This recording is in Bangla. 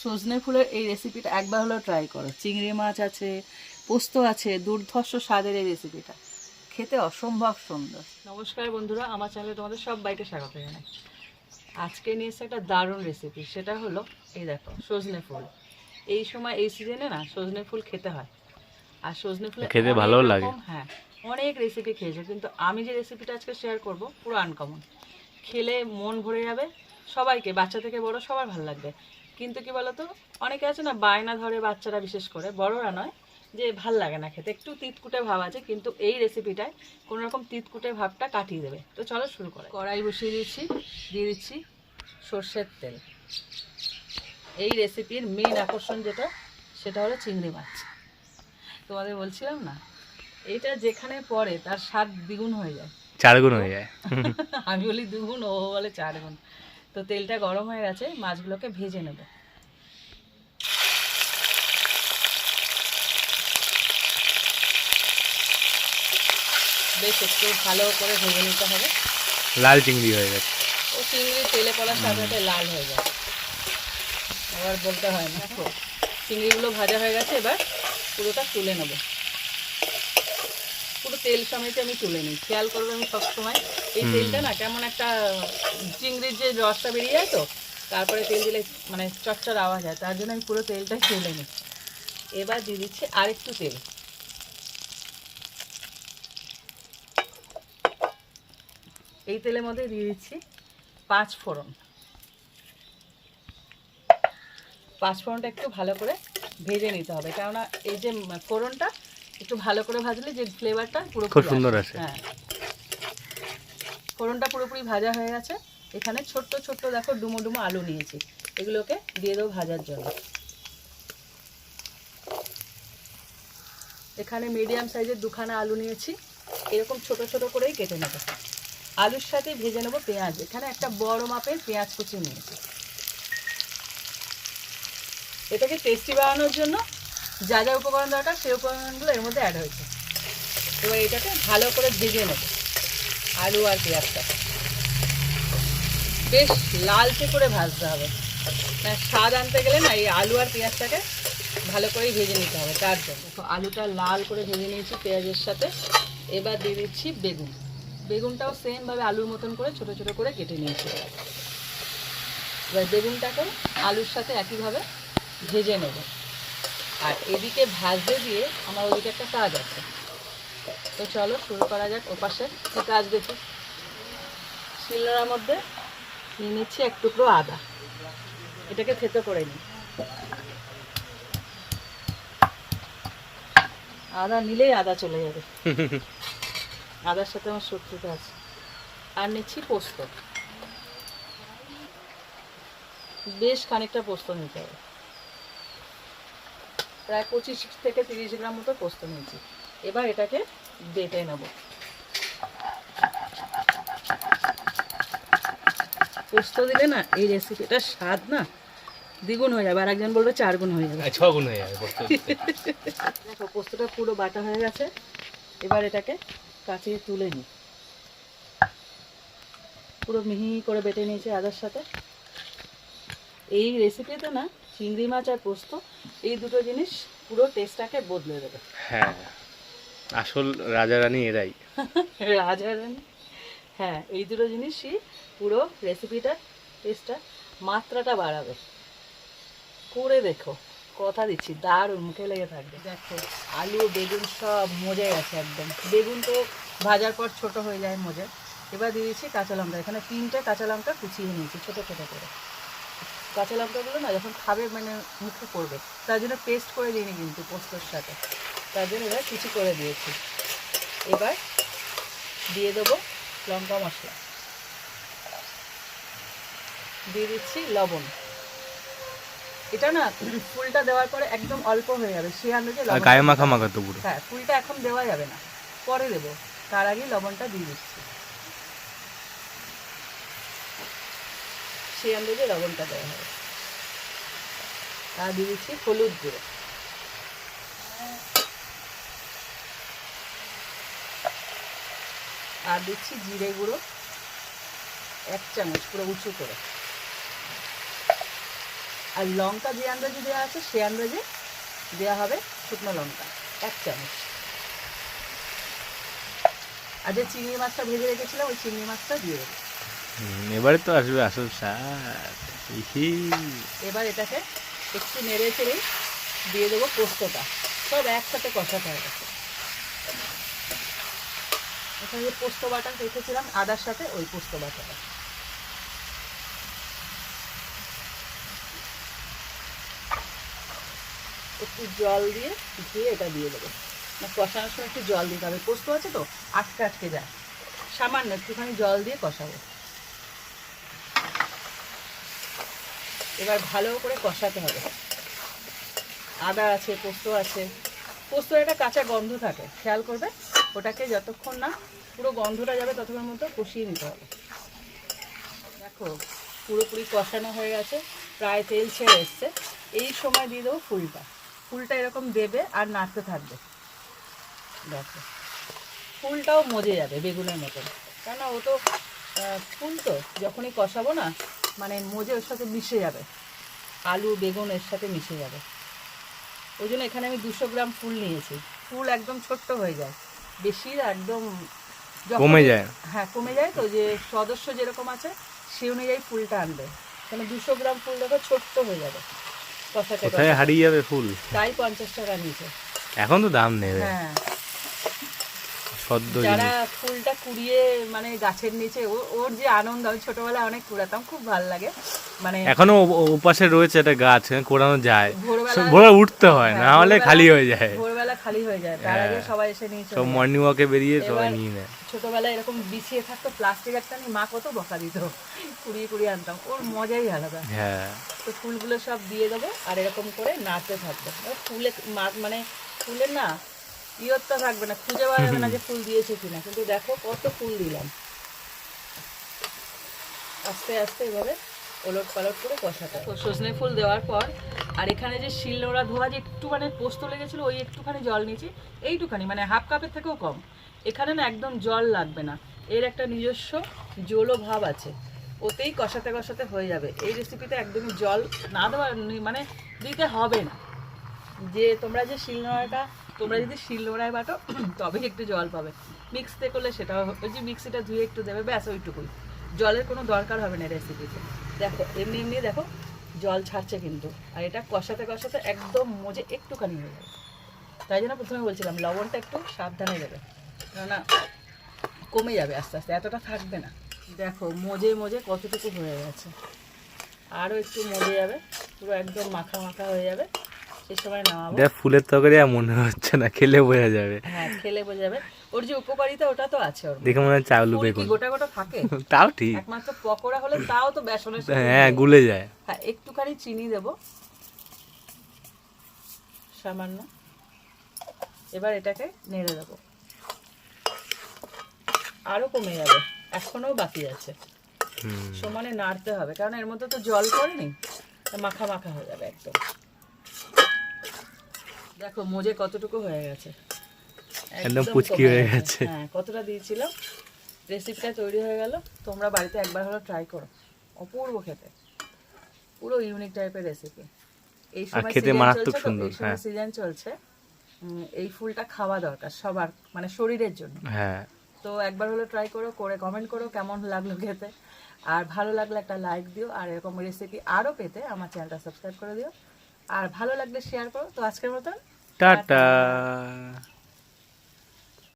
সজনে ফুলের এই রেসিপিটা একবার হলেও ট্রাই করো। চিংড়ি মাছ আছে পোস্ত আছে দুর্ধর্ষ স্বাদের এই রেসিপিটা খেতে অসম্ভব সুন্দর। নমস্কার বন্ধুরা আমার চ্যানেলে তোমাদের সব বাইকে স্বাগত জানাই। আজকে নিয়ে এসে একটা দারুণ রেসিপি সেটা হলো এই দেখো সজনে ফুল। এই সময় এই সিজনে না সজনে ফুল খেতে হয়। আর সজনে ফুল খেতে ভালোও লাগে। হ্যাঁ অনেক রেসিপি খেয়েছে কিন্তু আমি যে রেসিপিটা আজকে শেয়ার করব পুরো আনকমন খেলে মন ভরে যাবে সবাইকে বাচ্চা থেকে বড় সবার ভালো লাগবে। কিন্তু কি বলতো? অনেকে আছে না বায়না ধরে বাচ্চারা বিশেষ করে বড়রা নয় যে ভালো লাগে না খেতে। একটু তিতকুটে ভাব আছে কিন্তু এই রেসিপিটায় কোনো রকম তিতকুটে ভাবটা কাটিয়ে দেবে। তো চলো শুরু করে কড়াই বসিয়ে দিচ্ছি দিয়ে দিচ্ছি সর্ষের তেল। এই রেসিপির মেন আকর্ষণ যেটা সেটা হলো চিংড়ি মাছ। তোমাদের বলছিলাম না এটা যেখানে পড়ে তার স্বাদ দ্বিগুণ হয়ে যায়। চার গুণ হয়ে যায়। আমি বলি দুগুণ ও বলে চার গুণ। তো তেলটা গরম হয়ে গেছে মাছগুলোকে ভেজে নেব। বেশ একটু ভালো করে ভেজে নিতে হবে। লাল চিংড়ি হয়ে গেছে। ও চিংড়ি তেলে পড়ার সাথে সাথে লাল হয়ে যায়। আবার বলতে হয় না। চিংড়িগুলো ভাজা হয়ে গেছে এবার পুরোটা তুলে নেব। পুরো তেল সমেত আমি তুলে নিই। খেয়াল করব আমি সবসময় এই তেলটা না কেমন একটা চিংড়ির যে রসটা বেরিয়ে যায় তো তারপরে তেল দিলে মানে চটচর আওয়াজ হয় তার জন্য আমি পুরো তেলটাই তুলে নিই। এবার দিয়ে দিচ্ছি আরেকটু তেল। এই তেলের মধ্যে দিয়ে দিচ্ছি পাঁচ ফোড়ন। পাঁচ ফোড়নটা একটু ভালো করে ভেজে নিতে হবে কেননা এই যে ফোড়নটা একটু ভালো করে ভাজলে যে ফ্লেভারটা পুরো খুব সুন্দর আসে। হ্যাঁ। ফোড়নটা পুরোপুরি ভাজা হয়ে গেছে। এখানে ছোট্ট ছোট্ট দেখো ডুমো ডুমো আলু নিয়েছি। এগুলোকে দিয়ে দেবো ভাজার জন্য। এখানে মিডিয়াম সাইজের দুখানা আলু নিয়েছি। এরকম ছোট ছোট করেই কেটে নেব। আলুর সাথে ভেজে নেব পেঁয়াজ। এখানে একটা বড় মাপের পেঁয়াজ কুচি নিয়েছি। এটাকে টেস্টি বানানোর জন্য যা যা উপকরণ দরকার সেই উপকরণগুলো এর মধ্যে অ্যাড হয়েছে। এবার এটাকে ভালো করে ভেজে নেব। আলু আর পেঁয়াজটাকে বেশ লালচে করে ভাজতে হবে। মানে স্বাদ আনতে গেলে না এই আলু আর পেঁয়াজটাকে ভালো করেই ভেজে নিতে হবে তার জন্য। দেখো, আলুটা লাল করে ভেজে নিয়েছি পেঁয়াজের সাথে। এবার দিয়ে দিচ্ছি বেগুন। বেগুনটাও সেমভাবে আলুর মতন করে ছোট ছোট করে কেটে নিয়েছি। এবার বেগুনটাকে আলুর সাথে একইভাবে ভেজে নেব। আর এদিকে ভাজতে দিয়ে আমার ওদিকে একটা কাজ আছে। তো চলো শুরু করা যাক ওপাশে। কী কাজ দেখি? শিলনোড়ার মধ্যে নিয়ে নিচ্ছি এক টুকরো আদা। এটাকে থেতো করে নিই। আদা নিলেই আদা চলে যাবে। আদার সাথে আমার শত্রুতা আছে। আর নিচ্ছি পোস্ত। বেশ খানিকটা পোস্ত নিতে হবে। প্রায় পঁচিশ থেকে তিরিশ গ্রাম মতো পোস্ত নিয়েছি। এবার এটাকে বেটে নেব। পোস্ত দিলে না এই রেসিপিটার স্বাদ না দ্বিগুণ হয়ে যাবে আর একজন বলবে চার গুণ হয়ে যাবে। ছ গুণ হয়ে যাবে দেখো পোস্তটা পুরো বাটা হয়ে গেছে। এবার এটাকে কাচিয়ে তুলে নিই। পুরো মিহি করে বেটে নিয়েছি আদার সাথে। এই রেসিপিতে না চিংড়ি মাছ আর পোস্ত এই দুটো জিনিস পুরো টেস্টটাকে বদলে দেবে। হ্যাঁ। আসল রাজা রানী এরাই। রাজারানি? হ্যাঁ এই দুটো জিনিসই পুরো রেসিপিটার টেস্টটা মাত্রাটা বাড়াবে। করে দেখো কথা দিচ্ছি দারুণ মুখে লেগে থাকবে। দেখো আলু বেগুন সব মজে গেছে একদম। বেগুন তো ভাজার পর ছোট হয়ে যায় মজে। এবার দিয়ে দিচ্ছি কাঁচা লঙ্কা। এখানে তিনটে কাঁচা লঙ্কা কুচিয়ে নিয়েছি ছোটো ছোটো করে। কাঁচা লঙ্কাগুলো না যখন খাবে মানে মুখে পড়বে। তার জন্য পেস্ট করে দিইনি কিন্তু পোস্তর সাথে। তার জন্য এবার কুচি করে দিয়েছি। এবার দিয়ে দেবো লঙ্কা মশলা। দিয়ে দিচ্ছি লবণ। এটা না ফুলটা দেওয়ার পরে একদম অল্প হয়ে যাবে। সে আন্দাজে গায়ে মাখা মাখা তো পুরো। হ্যাঁ ফুলটা এখন দেওয়া যাবে না। পরে দেবো। তার আগে লবণটা দিয়ে দিচ্ছি। সেই আন্দাজে লবণটা দেওয়া হবে আর দিয়ে দিচ্ছি হলুদ গুঁড়ো। আর দিচ্ছি জিরে গুঁড়ো এক চামচ পুরো উঁচু করে। আর লঙ্কা যে আন্দাজে দেওয়া আছে সে আন্দাজে দেওয়া হবে শুকনো লঙ্কা এক চামচ। আর যে চিংড়ি মাছটা ভেজে রেখেছিলাম ওই চিংড়ি মাছটা দিয়ে দেবো। এবারে তো আসবে আসল স্বাদ। এবার এটাকে একটু নেড়ে চেড়ে দিয়ে দেবো পোস্তটা। সব একসাথে কষাতে হবে। এখানে যে পোস্ত বাটা রেখেছিলাম, আদার সাথে ওই পোস্ত বাটাটা। একটু জল দিয়ে ধুয়ে এটা দিয়ে দেবো। কষানোর সময় একটু জল দিতে হবে। পোস্ত আছে তো? আটকে আটকে যায়। সামান্য একটুখানি জল দিয়ে কষাবো। এবার ভালো করে কষাতে হবে। আদা আছে, পোস্ত আছে। পোস্ত একটা কাঁচা গন্ধ থাকে। খেয়াল করবে? ওটাকে যতক্ষণ না পুরো গন্ধটা যাবে ততক্ষণ মতো কষিয়ে নিতে হবে। দেখো, পুরোপুরি কষানো হয়ে গেছে, প্রায় তেল ছেড়ে এসছে। এই সময় দিয়ে দেবো ফুলটা। ফুলটা এরকম দেবে আর নাড়তে থাকবে। দেখো, ফুলটাও মজে যাবে বেগুনের মতন। কেননা ও তো ফুল তো, যখনই কষাবো না মানে মজে ওর সাথে মিশে যাবে। আলু, বেগুন এর সাথে মিশে যাবে। ওই জন্য এখানে আমি দুশো গ্রাম ফুল নিয়েছি। ফুল একদম ছোট্ট হয়ে যায়। বেশি একদম কমে যায়। হ্যাঁ কমে যায় তো যে সদস্য যেরকম আছে সে অনুযায়ী ফুলটা আনবে। কেন দুশো গ্রাম ফুল দেখো ছোট্ট হয়ে যাবে। কোথায় হারিয়ে যাবে ফুল? তাই পঞ্চাশ টাকা নিচে এখন তো দাম নেবে। হ্যাঁ। সদ্য যারা ফুলটা কুড়িয়ে মানে গাছের নিচে ওর যে আনন্দ আমি ছোটবেলায় অনেক কুড়াতাম খুব ভালো লাগে। মানে এখনও ওপাশে রয়েছে একটা গাছ কোরানো যায়। ভোরবেলা ভোরে উঠতে হয় না হ্যাঁ, হলে খালি হয়ে যায়। খালি হয়ে যায়। তার আগে হ্যাঁ। সবাই এসে নিয়ে চলে সব মর্নিং ওয়াকে বেরিয়ে সবাই নিয়ে নেয়। ছোটবেলায় এরকম বিছিয়ে থাকতো প্লাস্টিক একটা নিয়ে মা কত বকা দিত। কুড়িয়ে কুড়িয়ে আনতাম। ওর মজাই আলাদা। হ্যাঁ। তো ফুলগুলো সব দিয়ে দেবো আর এরকম করে নাড়তে থাকবে। ফুলে মানে ফুলের না ইয়ত্তা থাকবে না খুঁজে বার হবে না যে ফুল দিয়েছে কিনা। কিন্তু দেখো কত ফুল দিলাম। আস্তে আস্তে এভাবে ওলট পালট করে হবে। সজনে ফুল দেওয়ার পর আর এখানে যে শিলনোড়া ধোয়া যে একটু মানে পোস্ত লেগেছিলো, ওই একটুখানি জল নিয়েছি। এইটুখানি মানে হাফ কাপের থেকেও কম। এখানে না একদম জল লাগবে না। এর একটা নিজস্ব জলো ভাব আছে। ওতেই কষাতে কষাতে হয়ে যাবে। এই রেসিপিতে একদমই জল না দেওয়া মানে দিতে হবে না। যে তোমরা যে শিলনোড়াটা তোমরা যদি শিলনোড়ায় বাটো তবে একটু জল পাবে। মিক্সতে করলে হবে। ওই যে মিক্সিটা ধুয়ে একটু দেবে, ব্যাস ওইটুকুই। জলের কোনো দরকার হবে না রেসিপিতে দেখো, এমনি এমনি দেখো জল ছাড়ছে কিন্তু। আর এটা কষাতে কষাতে একদম মজে একটুখানি হয়ে যাবে। তাই জন্য প্রথমে বলছিলাম লবণটা একটু সাবধানে দেবে। কেননা কমে যাবে আস্তে আস্তে এতটা থাকবে না। দেখো মজে মজে কতটুকু হয়ে গেছে। আরও একটু মজে যাবে পুরো একদম মাখা মাখা হয়ে যাবে। সে সময় নামাবো। ফুলের তরকারি মনে হচ্ছে না খেলে বোঝা যাবে। হ্যাঁ খেলে বোঝা যাবে। ওর যে উপকারিতা ওটা তো আছে ওর দেখে মনে ফুল কি বেগুন গোটা গোটা থাকে? তাও ঠিক। একমাত্র পকোড়া হলে তাও তো বেসনের সাথে হ্যাঁ গুলে যায়। হ্যাঁ একটুখানি চিনি দেব। সামান্য। এবার এটাকে নেড়ে দেবো। আরও কমে যাবে। এখনও বাকি আছে। সমানে নাড়তে হবে কারণ এর মধ্যে তো জল পড়েনি। মাখা মাখা হয়ে যাবে একদম। দেখো মোজে কতটুকু হয়ে গেছে। একদম পুচকি হয়ে গেছে। হ্যাঁ কতটা দিয়েছিলাম? রেসিপিটা তৈরি হয়ে গেল। তোমরা বাড়িতে একবার হলো ট্রাই করো। অপূর্ব খেতে। পুরো ইউনিক টাইপের রেসিপি এই সময় খেতে মারাত্মক সুন্দর, হ্যাঁ। সিজন চলছে। এই ফুলটা খাওয়া দরকার সবার মানে শরীরের জন্য। হ্যাঁ। তো একবার হলো ট্রাই করো করে কমেন্ট করো কেমন লাগল খেতে। আর ভালো লাগলে একটা লাইক দিও আর এরকম রেসিপি আরও পেতে আমার চ্যানেলটা সাবস্ক্রাইব করে দিও। আর ভালো লাগলে শেয়ার করো। তো আজকের মতন টাটা।